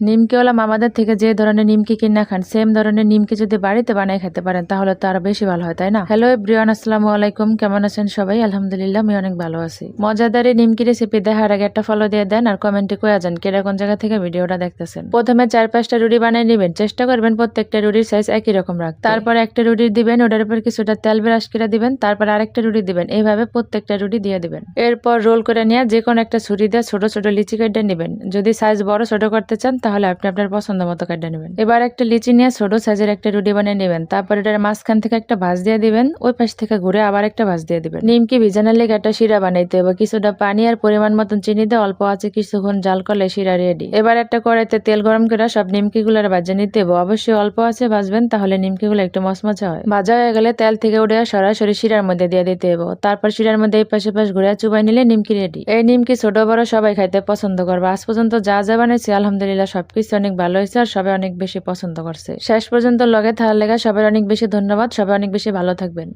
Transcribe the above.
নিমকিওয়ালা মামাদের থেকে যে ধরনের নিমকি কিনা খান সেম ধরনের নিমকি যদি বাড়িতে বানাই খেতে পারেন, তাহলে তো আরও বেশি ভালো হয়, তাই না? হ্যালো এভরিওয়ান আসসালামু আলাইকুম। কেমন আছেন সবাই? আলহামদুলিল্লাহ, আমি অনেক ভালো আছি। মজাদারি নিমকি রেসিপি দেখার আগে একটা ফলো দিয়ে দেন আর কমেন্টে কয়ে যান, কেরা কোন জায়গা থেকে ভিডিওটা দেখতেছেন। প্রথমে চার পাঁচটা রুটি বানিয়ে নেবেন, চেষ্টা করবেন প্রত্যেকটা রুটির সাইজ একই রকম রাখ তারপর একটা রুটি দিবেন, ওটার উপর কিছুটা তেল ব্রাশ করে দিবেন, তারপর আরেকটা রুটি দিবেন, এইভাবে প্রত্যেকটা রুটি দিয়ে দিবেন। এরপর রোল করে নিয়ে যে কোনো একটা ছুরি দিয়ে ছোট ছোট লিচি কেটে নেবেন। যদি সাইজ বড়, ছোট করতে চান তাহলে আপনি আপনার পছন্দ মতো কেটে নেবেন। এবার একটা লিচি নিয়ে ছোট সাইজের একটা রুটি বানিয়ে নেবেন। তারপর এটার মাঝখান থেকে একটা ভাজ দিয়ে দিবেন। ওই পাশ থেকে ঘুরে আবার একটা ভাঁজ দিয়ে দিবেন। নিমকি ভিজানোর লেগে একটা শিরা বানাইতে হবে। কিছুটা পানি আর পরিমাণ মতন চিনি দিয়ে অল্প আছে কিছুক্ষণ জাল করলে শিরা রেডি এবার একটা কড়াইতে তেল গরম করে সব নিমকি গুলার ভাজা নিতে হবে। অবশ্যই অল্প আছে ভাজবেন, তাহলে নিমকি গুলো একটু মচমচা হয়। ভাজা হয়ে গেলে তেল থেকে উঠে সরাসরি শিরার মধ্যে দিয়ে দিতে হবে। তারপর শিরার মধ্যে এই পাশে পাশ ঘুরে চুবাই নিলে নিমকি রেডি এই নিমকি ছোট বড় সবাই খাইতে পছন্দ করবে। আজ পর্যন্ত যা যা বানাইছি, আলহামদুলিল্লাহ সবকিছু অনেক ভালো হয়েছে আর সবাই অনেক বেশি পছন্দ করছে। শেষ পর্যন্ত লগে থাকার লেগা সবাই অনেক বেশি ধন্যবাদ, সবাই অনেক বেশি ভালো থাকবেন।